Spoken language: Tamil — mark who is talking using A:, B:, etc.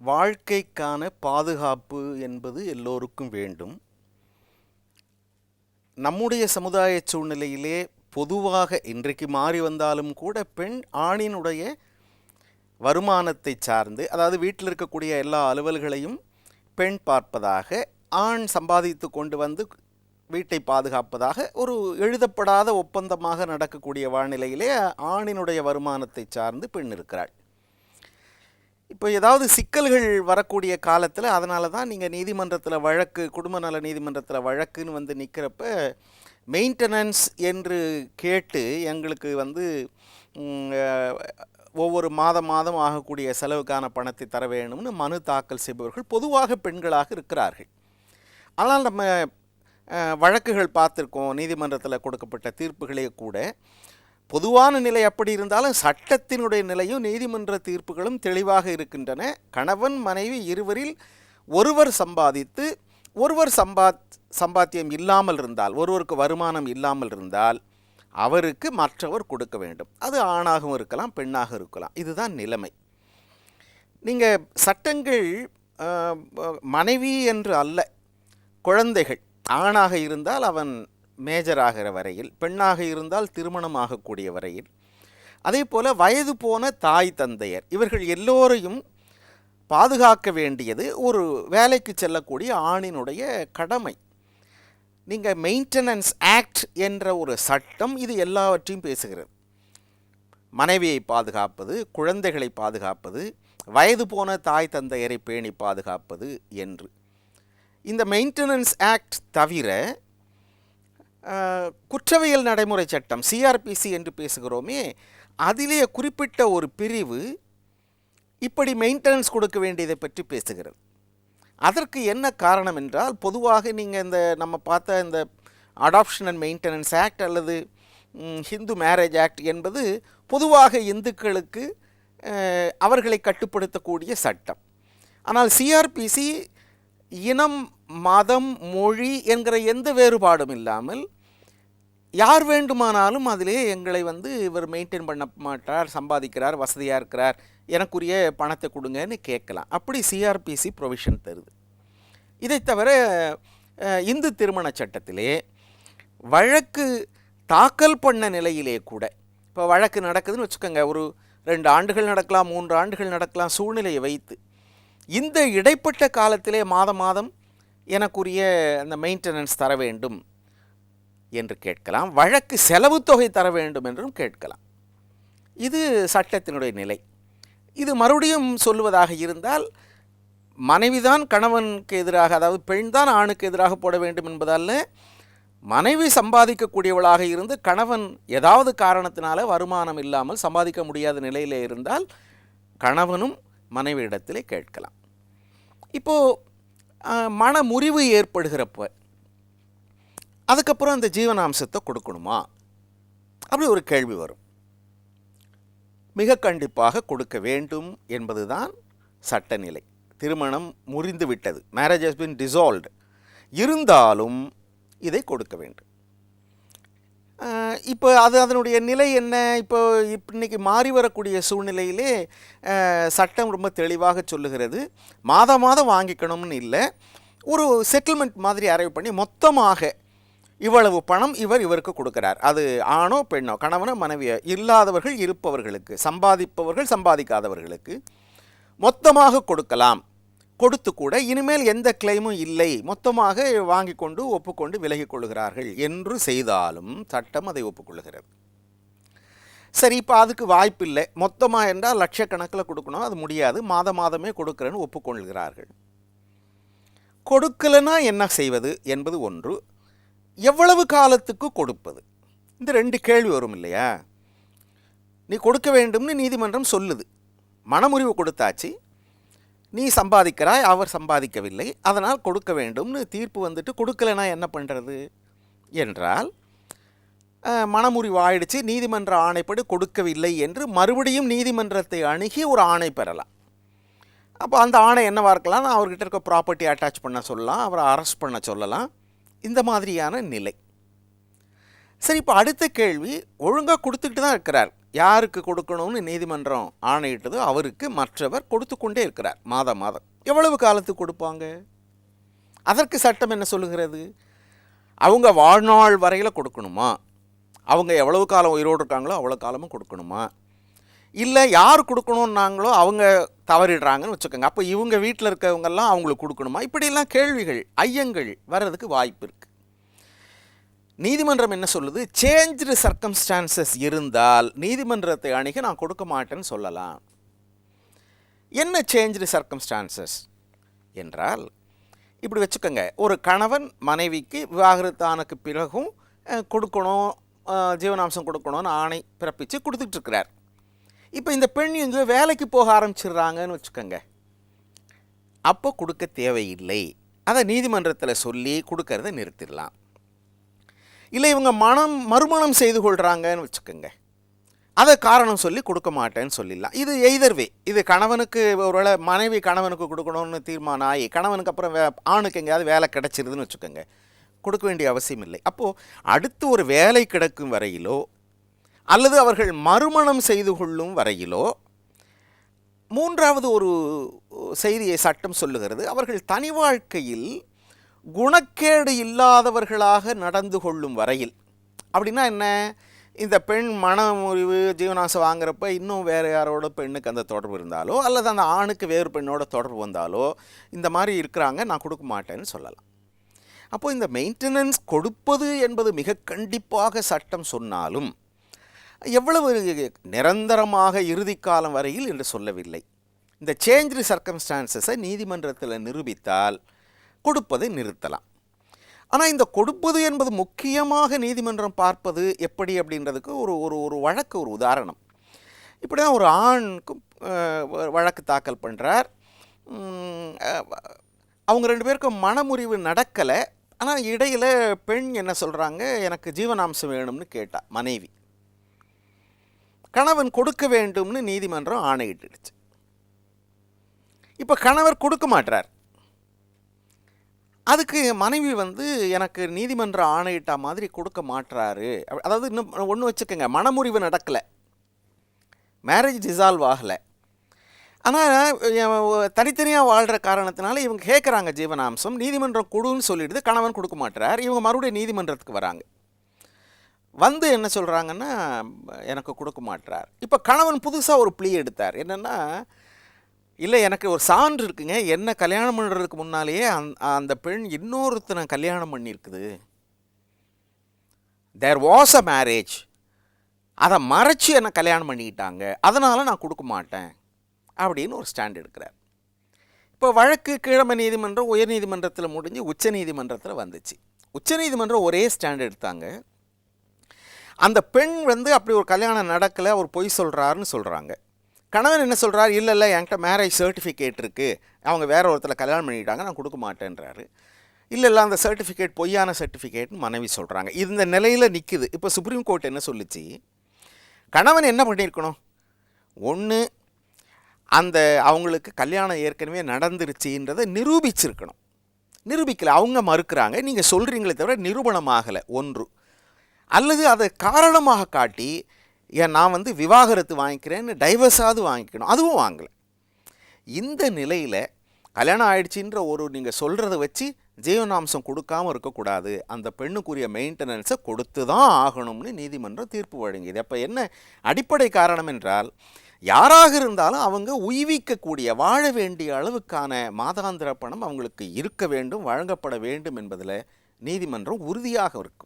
A: வாழ்க்கைக்கான பாதுகாப்பு என்பது எல்லோருக்கும் வேண்டும். நம்முடைய சமுதாய சூழ்நிலையிலே பொதுவாக இன்றைக்கு மாறி வந்தாலும் கூட பெண் ஆணினுடைய வருமானத்தை சார்ந்து அதாவது வீட்டில் இருக்கக்கூடிய எல்லா அலுவல்களையும் பெண் பார்ப்பதாக ஆண் சம்பாதித்து கொண்டு வந்து வீட்டை பாதுகாப்பதாக ஒரு எழுதப்படாத ஒப்பந்தமாக நடக்கக்கூடிய வானிலையிலே ஆணினுடைய வருமானத்தை சார்ந்து பெண் இருக்கிறாள். இப்போ ஏதாவது சிக்கல்கள் வரக்கூடிய காலத்தில் அதனால தான் நீங்கள் நீதிமன்றத்தில் வழக்கு குடும்ப நல நீதிமன்றத்தில் வழக்குன்னு வந்து நிற்கிறப்ப மெயின்டெனன்ஸ் என்று கேட்டு எங்களுக்கு வந்து ஒவ்வொரு மாதம் மாதம் ஆகக்கூடிய செலவுக்கான பணத்தை தர வேணும்னு மனு தாக்கல் செய்பவர்கள் பொதுவாக பெண்களாக இருக்கிறார்கள். ஆனால் நம்ம வழக்குகள் பார்த்துருக்கோம் நீதிமன்றத்தில் கொடுக்கப்பட்ட தீர்ப்புகளே கூட. பொதுவான நிலை அப்படி இருந்தாலும் சட்டத்தினுடைய நிலையும் நீதிமன்ற தீர்ப்புகளும் தெளிவாக இருக்கின்றன. கணவன் மனைவி இருவரில் ஒருவர் சம்பாதித்து ஒருவர் சம்பாத் சம்பாத்தியம் இல்லாமல் இருந்தால் ஒருவருக்கு வருமானம் இல்லாமல் இருந்தால் அவருக்கு மற்றவர் கொடுக்க வேண்டும். அது ஆணாகவும் இருக்கலாம் பெண்ணாக இருக்கலாம். இதுதான் நிலைமை. நீங்கள் சட்டங்கள் மனைவி என்று அல்ல குழந்தைகள் ஆணாக இருந்தால் அவன் மேஜராகிற வரையில் பெண்ணாக இருந்தால் திருமணம் ஆகக்கூடிய வரையில். அதே போல் வயது போன தாய் தந்தையர் இவர்கள் எல்லோரையும் பாதுகாக்க வேண்டியது ஒரு வேலைக்கு செல்லக்கூடிய ஆணினுடைய கடமை. நீங்கள் மெயின்டெனன்ஸ் ஆக்ட் என்ற ஒரு சட்டம் இது எல்லாவற்றையும் பேசுகிறது. மனைவியை பாதுகாப்பது குழந்தைகளை பாதுகாப்பது வயது போன தாய் தந்தையரை பேணி பாதுகாப்பது என்று. இந்த மெயின்டெனன்ஸ் ஆக்ட் தவிர குற்றவியல் நடைமுறை சட்டம் சிஆர்பிசி என்று பேசுகிறோமே அதிலே குறிப்பிட்ட ஒரு பிரிவு இப்படி மெயின்டெனன்ஸ் கொடுக்க வேண்டியதை பற்றி பேசுகிறது. அதற்கு என்ன காரணம் என்றால் பொதுவாக நீங்கள் இந்த நம்ம பார்த்த இந்த அடாப்ஷன் அண்ட் மெயின்டெனன்ஸ் ஆக்ட் அல்லது ஹிந்து மேரேஜ் ஆக்ட் என்பது பொதுவாக இந்துக்களுக்கு அவர்களை கட்டுப்படுத்தக்கூடிய சட்டம். ஆனால் சிஆர்பிசி இனம் மதம் மொழி என்கிற எந்த வேறுபாடும் இல்லாமல் யார் வேண்டுமானாலும் அதிலே எங்களை வந்து இவர் மெயின்டைன் பண்ண மாட்டார் சம்பாதிக்கிறார் வசதியாக இருக்கிறார் எனக்குரிய பணத்தை கொடுங்கன்னு கேட்கலாம். அப்படி சிஆர்பிசி ப்ரொவிஷன் தருது. இதை தவிர இந்து திருமண சட்டத்திலே வழக்கு தாக்கல் பண்ண நிலையிலே கூட இப்போ வழக்கு நடக்குதுன்னு வச்சுக்கோங்க ஒரு ரெண்டு ஆண்டுகள் நடக்கலாம் மூன்று ஆண்டுகள் நடக்கலாம் சூழ்நிலையை வைத்து இந்த இடைப்பட்ட காலத்திலே மாதம் மாதம் எனக்குரிய அந்த மெயின்டெனன்ஸ் தர வேண்டும். என்று கேட்கலாம். வழக்கு செலவு தொகை தர வேண்டும் என்றும் கேட்கலாம். இது சட்டத்தினுடைய நிலை. இது மறுபடியும் சொல்லுவதாக இருந்தால் மனைவிதான் கணவனுக்கு எதிராக அதாவது பெண்தான் ஆணுக்கு எதிராக போட வேண்டும் என்பதால் மனைவி சம்பாதிக்கக்கூடியவளாக இருந்து கணவன் ஏதாவது காரணத்தினால வருமானம் இல்லாமல் சம்பாதிக்க முடியாத நிலையிலே இருந்தால் கணவனும் மனைவியிடத்திலே கேட்கலாம். இப்போது மன முறிவு ஏற்படுகிறப்ப அதுக்கப்புறம் அந்த ஜீவனாம்சத்தை கொடுக்கணுமா? அப்படி ஒரு கேள்வி வரும். மிக கண்டிப்பாக கொடுக்க வேண்டும் என்பதுதான் சட்டநிலை. திருமணம் முறிந்து விட்டது. மேரேஜ் ஹஸ் பின் டிசால்வ்டு இருந்தாலும் இதை கொடுக்க வேண்டும். இப்போ அது அதனுடைய நிலை என்ன? இப்போ இப்ப இன்னைக்கு மாறி வரக்கூடிய சூழ்நிலையிலே சட்டம் ரொம்ப தெளிவாக சொல்லுகிறது. மாதம் மாதம் வாங்கிக்கணும்னு இல்லை. ஒரு செட்டில்மெண்ட் மாதிரி அரைவு பண்ணி மொத்தமாக இவ்வளவு பணம் இவர் இவருக்கு கொடுக்கிறார். அது ஆணோ பெண்ணோ கணவனோ மனைவியோ இல்லாதவர்கள் இருப்பவர்களுக்கு சம்பாதிப்பவர்கள் சம்பாதிக்காதவர்களுக்கு மொத்தமாக கொடுக்கலாம். கொடுத்து கூட இனிமேல் எந்த கிளைமும் இல்லை. மொத்தமாக வாங்கி கொண்டு ஒப்புக்கொண்டு விலகிக் கொள்கிறார்கள் என்று செய்தாலும் சட்டம் அதை ஒப்புக்கொள்கிறது சரி இப்போ அதுக்கு வாய்ப்பில்லை. மொத்தமாக என்றால் லட்சக்கணக்கில் கொடுக்கணும். அது முடியாது. மாத மாதமே கொடுக்குறேன்னு ஒப்புக்கொள்கிறார்கள். கொடுக்கலனா என்ன செய்வது என்பது ஒன்று. எவ்வளவு காலத்துக்கு கொடுப்பது? இந்த ரெண்டு கேள்வி வரும் இல்லையா? நீ கொடுக்க வேண்டும்னு நீதிமன்றம் சொல்லுது. மனமுறிவு கொடுத்தாச்சு. நீ சம்பாதிக்கிறாய் அவர் சம்பாதிக்கவில்லை. அதனால் கொடுக்க வேண்டும்னு தீர்ப்பு வந்துட்டு கொடுக்கலைன்னா என்ன பண்ணுறது என்றால் மனமுறிவு ஆயிடுச்சு. நீதிமன்ற ஆணைப்படி கொடுக்கவில்லை என்று மறுபடியும் நீதிமன்றத்தை அணுகி ஒரு ஆணை பெறலாம். அப்போ அந்த ஆணை என்னவாக இருக்கலாம்? அவர்கிட்ட இருக்க ப்ராப்பர்ட்டி அட்டாச் பண்ண சொல்லலாம். அவரை அரெஸ்ட் பண்ண சொல்லலாம். இந்த மாதிரியான நிலை. சரி இப்போ அடுத்த கேள்வி ஒழுங்காக கொடுத்துக்கிட்டு தான் இருக்கிறார். யாருக்கு கொடுக்கணும்னு நீதிமன்றம் ஆணையிட்டதோ அவருக்கு மற்றவர் கொடுத்து கொண்டே இருக்கிறார் மாதம் மாதம். எவ்வளவு காலத்துக்கு கொடுப்பாங்க? அதற்கு சட்டம் என்ன சொல்லுகிறது? அவங்க வாழ்நாள் வரையில் கொடுக்கணுமா? அவங்க எவ்வளவு காலம் உயிரோடு இருக்காங்களோ அவ்வளோ காலமும் கொடுக்கணுமா? இல்லை யார் கொடுக்கணுன்னாங்களோ அவங்க தவறிடுறாங்கன்னு வச்சுக்கோங்க. அப்போ இவங்க வீட்டில் இருக்கவங்கெல்லாம் அவங்களுக்கு கொடுக்கணுமா? இப்படியெல்லாம் கேள்விகள் ஐயங்கள் வர்றதுக்கு வாய்ப்பு இருக்குது நீதிமன்றம் என்ன சொல்லுது? சேஞ்சு சர்க்கம்ஸ்டான்சஸ் இருந்தால் நீதிமன்றத்தை அணுகி நான் கொடுக்க மாட்டேன்னு சொல்லலாம். என்ன சேஞ்சு சர்க்கம்ஸ்டான்சஸ் என்றால் இப்படி வச்சுக்கோங்க. ஒரு கணவன் மனைவிக்கு விவாகரத்தானுக்கு பிறகும் கொடுக்கணும் ஜீவனாம்சம் கொடுக்கணும்னு ஆணை பிறப்பித்து கொடுத்துட்ருக்கிறார் இப்போ இந்த பெண் இங்கே வேலைக்கு போக ஆரம்பிச்சிடுறாங்கன்னு வச்சுக்கோங்க. அப்போ கொடுக்க தேவையில்லை. அதை நீதிமன்றத்தில் சொல்லி கொடுக்கறத நிறுத்திடலாம். இல்லை இவங்க மனம் மறுமணம் செய்து கொள்கிறாங்கன்னு வச்சுக்கோங்க. அதை காரணம் சொல்லி கொடுக்க மாட்டேன்னு சொல்லிடலாம். இது எய்தர்வே இது கணவனுக்கு ஒருவேளை மனைவி கணவனுக்கு கொடுக்கணும்னு தீர்மானம் ஆகி கணவனுக்கு அப்புறம் வே ஆணுக்கு எங்கேயாவது வேலை கிடச்சிருதுன்னு வச்சுக்கோங்க. கொடுக்க வேண்டிய அவசியம் இல்லை. அப்போது அடுத்து ஒரு வேலை கிடைக்கும் வரையிலோ அல்லது அவர்கள் மறுமணம் செய்து கொள்ளும் வரையிலோ மூன்றாவது ஒரு செய்தியை சட்டம் சொல்லுகிறது. அவர்கள் தனி வாழ்க்கையில் குணக்கேடு இல்லாதவர்களாக நடந்து கொள்ளும் வரையில். அப்படின்னா என்ன? இந்த பெண் மன முறிவு ஜீவனாசம் வாங்குறப்ப இன்னும் வேறு யாரோட பெண்ணுக்கு அந்த தொடர்பு இருந்தாலோ அல்லது அந்த ஆணுக்கு வேறு பெண்ணோட தொடர்பு வந்தாலோ இந்த மாதிரி இருக்கிறாங்க நான் கொடுக்க மாட்டேன்னு சொல்லலாம். அப்போது இந்த மெயின்டெனன்ஸ் கொடுப்பது என்பது மிக கண்டிப்பாக சட்டம் சொன்னாலும் எவ்வளவு நிரந்தரமாக இறுதிக்காலம் வரையில் என்று சொல்லவில்லை. இந்த சேஞ்சு சர்க்கம்ஸ்டான்சஸை நீதிமன்றத்தில் நிரூபித்தால் கொடுப்பதை நிறுத்தலாம். ஆனால் இந்த கொடுப்பது என்பது முக்கியமாக நீதிமன்றம் பார்ப்பது எப்படி அப்படின்றதுக்கு ஒரு ஒரு ஒரு வழக்கு ஒரு உதாரணம். இப்படி தான் ஒரு ஆணுக்கு வழக்கு தாக்கல் பண்ணுறார் அவங்க ரெண்டு பேருக்கும் மனமுறிவு நடக்கலை. ஆனால் இடையில் பெண் என்ன சொல்கிறாங்க எனக்கு ஜீவனாம்சம் வேணும்னு கேட்டால் மனைவி. கணவன் கொடுக்க வேண்டும்னு நீதிமன்றம் ஆணையிட்டுடுச்சு. இப்போ கணவர் கொடுக்க மாட்டார் அதுக்கு மனைவி வந்து எனக்கு நீதிமன்றம் ஆணையிட்ட மாதிரி கொடுக்க மாட்டுறாரு அதாவது இன்னும் ஒன்று வச்சுக்கோங்க மனமுறிவு நடக்கலை. மேரேஜ் டிசால்வ் ஆகலை. ஆனால் தனித்தனியாக வாழ்கிற காரணத்தினால இவங்க கேட்குறாங்க ஜீவனாம்சம் நீதிமன்றம் கொடுன்னு சொல்லிடுது கணவன் கொடுக்க மாட்டுறார் இவங்க மறுபடியும் நீதிமன்றத்துக்கு வராங்க. வந்து என்ன சொல்கிறாங்கன்னா எனக்கு கொடுக்க மாட்டார் இப்போ கணவன் புதுசாக ஒரு பிளி எடுத்தார். என்னென்னா இல்லை எனக்கு ஒரு சான்று இருக்குங்க. என்ன கல்யாணம் பண்ணுறதுக்கு முன்னாலேயே அந் அந்த பெண் இன்னொருத்தனை கல்யாணம் பண்ணியிருக்குது. தேர் வாஸ் அ மேரேஜ் அதை மறைச்சி என்னை கல்யாணம் பண்ணிக்கிட்டாங்க. அதனால் நான் கொடுக்க மாட்டேன். அப்படின்னு ஒரு ஸ்டாண்ட் எடுக்கிறார். இப்போ வழக்கு கீழமை நீதிமன்றம் உயர் நீதிமன்றத்தில் முடிஞ்சு உச்ச நீதிமன்றத்தில் வந்துச்சு. உச்ச நீதிமன்றம் ஒரே ஸ்டாண்ட் எடுத்தாங்க. அந்த பெண் வந்து அப்படி ஒரு கல்யாணம் நடக்கலை அவர் பொய் சொல்கிறாருன்னு சொல்கிறாங்க கணவன் என்ன சொல்கிறார் இல்லை இல்லை என்கிட்ட மேரேஜ் சர்டிஃபிகேட் இருக்குது அவங்க வேற ஒருத்தர் கல்யாணம் பண்ணிட்டாங்க நான் கொடுக்க மாட்டேன்றாரு. இல்லை இல்லை அந்த சர்டிஃபிகேட் பொய்யான சர்டிஃபிகேட்னு மனைவி சொல்கிறாங்க இந்த நிலையில் நிற்குது இப்போ சுப்ரீம் கோர்ட் என்ன சொல்லுச்சு? கணவன் என்ன பண்ணியிருக்கணும் ஒன்று அந்த அவங்களுக்கு கல்யாணம் ஏற்கனவே நடந்துருச்சுன்றதை நிரூபிச்சிருக்கணும். நிரூபிக்கலை. அவங்க மறுக்கிறாங்க. நீங்கள் சொல்கிறீங்களே தவிர நிரூபணமாகலை. ஒன்று. அல்லது அதை காரணமாக காட்டி ஏன் நான் வந்து விவாகரத்து வாங்கிக்கிறேன்னு டைவர்ஸாவது வாங்கிக்கணும். அதுவும் வாங்கலை. இந்த நிலையில் கல்யாணம் ஆயிடுச்சுன்ற ஒரு நீங்கள் சொல்கிறத வச்சு ஜீவனாம்சம் கொடுக்காம இருக்கக்கூடாது. அந்த பெண்ணுக்குரிய மெயின்டெனன்ஸை கொடுத்து தான் ஆகணும்னு நீதிமன்றம் தீர்ப்பு வழங்கியது. அப்போ என்ன அடிப்படை காரணம் என்றால் யாராக இருந்தாலும் அவங்க உய்விக்கக்கூடிய வாழ வேண்டிய அளவுக்கான மாதாந்திர பணம் அவங்களுக்கு இருக்க வேண்டும் வழங்கப்பட வேண்டும் என்பதில் நீதிமன்றம் உறுதியாக இருக்கும்.